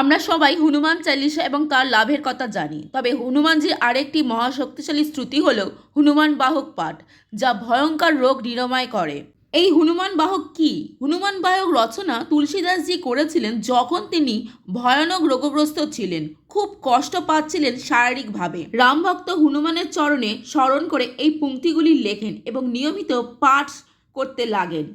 আমরা সবাই হনুমান চালিসা এবং তার লাভের কথা জানি। তবে হনুমানজির আরেকটি মহাশক্তিশালী শ্রুতি হল হনুমান বাহক পাঠ, যা ভয়ঙ্কর রোগ নিরাময় করে। এই হনুমান বাহক কি? হনুমান বাহক রচনা তুলসীদাসজি করেছিলেন যখন তিনি ভয়ানক রোগগ্রস্ত ছিলেন, খুব কষ্ট পাচ্ছিলেন শারীরিকভাবে। রামভক্ত হনুমানের চরণে স্মরণ করে এই পংক্তিগুলি লেখেন এবং নিয়মিত পাঠ করতে লাগেন।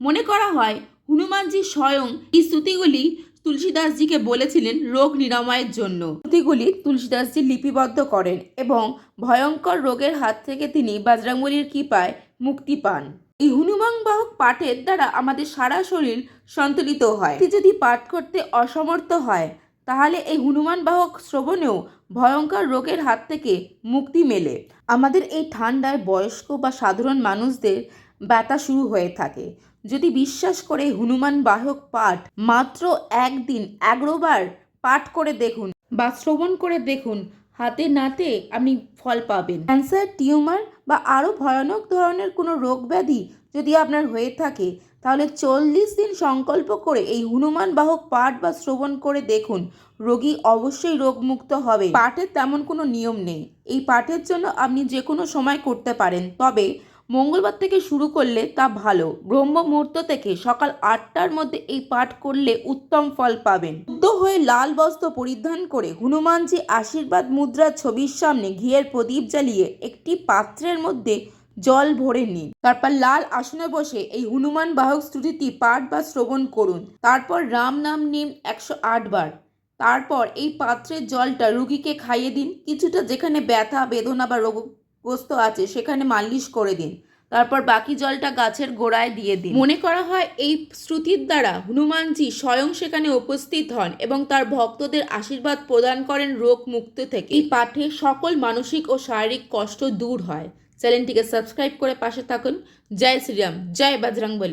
মনে করা হয়, হনুমানজি স্বয়ং এই স্তুতিগুলি তুলসীদাসজিকে বলেছিলেন রোগ নিরাময়ের জন্য। স্তুতিগুলি তুলসীদাসজি লিপিবদ্ধ করেন এবং ভয়ঙ্কর রোগের হাত থেকে তিনি বজরংবলীর কৃপায় মুক্তি পান। এই হনুমান বাহক পাঠের দ্বারা আমাদের সারা শরীর সন্তুলিত হয়। যদি পাঠ করতে অসমর্থ হয়, তাহলে এই হনুমান বাহক শ্রবণেও ভয়ঙ্কর রোগের হাত থেকে মুক্তি মেলে। আমাদের এই ঠান্ডায় বয়স্ক বা সাধারণ মানুষদের ব্যথা শুরু হয়ে থাকে। যদি বিশ্বাস করে হনুমান বাহক পাঠ মাত্র একদিন এগারোবার পাঠ করে দেখুন বা শ্রবণ করে দেখুন, হাতে নাতে আপনি ফল পাবেন। ক্যান্সার, টিউমার বা আরও ভয়ানক ধরনের কোনো রোগ ব্যাধি যদি আপনার হয়ে থাকে, তাহলে চল্লিশ দিন সংকল্প করে এই হনুমান বাহক পাঠ বা শ্রবণ করে দেখুন। রোগী অবশ্যই রোগমুক্ত হবে। পাঠের তেমন কোনো নিয়ম নেই। এই পাঠের জন্য আপনি যে কোনো সময় করতে পারেন। তবে মঙ্গলবার থেকে শুরু করলে তা ভালো। ব্রহ্ম মুহূর্ত থেকে সকাল আটটার মধ্যে এই পাঠ করলে উত্তম ফল পাবেন। শুদ্ধ হয়ে লাল বস্ত্র পরিধান করে হনুমানজি আশীর্বাদ মুদ্রার ছবির সামনে ঘিয়ের প্রদীপ জ্বালিয়ে একটি পাত্রের মধ্যে জল ভরে নিন। তারপর লাল আসনে বসে এই হনুমান বাহক স্তুতিটি পাঠ বা শ্রবণ করুন। তারপর রাম নাম নিন একশো আট বার। তারপর এই পাত্রের জলটা রুগীকে খাইয়ে দিন। কিছুটা যেখানে ব্যথা, বেদনা বা রোগগ্রস্ত আছে, সেখানে মালিশ করে দিন। তারপর বাকি জলটা গাছের গোড়ায় দিয়ে দিন। মনে করা হয় এই শ্রুতির দ্বারা হনুমানজি স্বয়ং সেখানে উপস্থিত হন এবং তার ভক্তদের আশীর্বাদ প্রদান করেন রোগ মুক্ত থেকে। এই পাঠে সকল মানসিক ও শারীরিক কষ্ট দূর হয়। চ্যানেলটিকে সাবস্ক্রাইব করে পাশে থাকুন। জয় শ্রীরাম, জয় বজরংবলী।